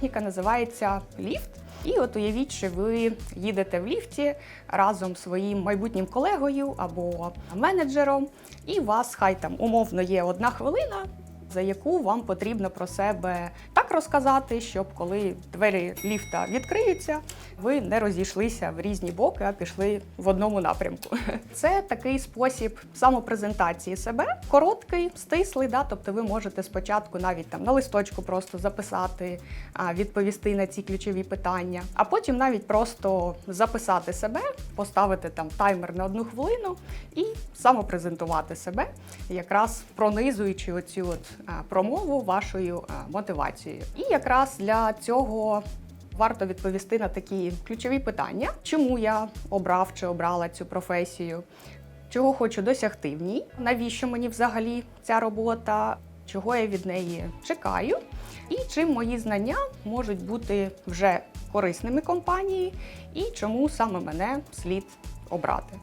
техніка називається ліфт. І от уявіть, що ви їдете в ліфті разом з своїм майбутнім колегою або менеджером, і у вас хай там умовно є одна хвилина, за яку вам потрібно про себе розказати, щоб коли двері ліфта відкриються, ви не розійшлися в різні боки, а пішли в одному напрямку. Це такий спосіб самопрезентації себе, короткий, стислий. Да? Тобто ви можете спочатку навіть там на листочку просто записати, відповісти на ці ключові питання, а потім навіть просто записати себе, поставити там таймер на одну хвилину і самопрезентувати себе, якраз пронизуючи оцю от промову вашою мотивацією. І якраз для цього варто відповісти на такі ключові питання, чому я обрав чи обрала цю професію, чого хочу досягти в ній, навіщо мені взагалі ця робота, чого я від неї чекаю, і чим мої знання можуть бути вже корисними компанії, і чому саме мене слід обрати.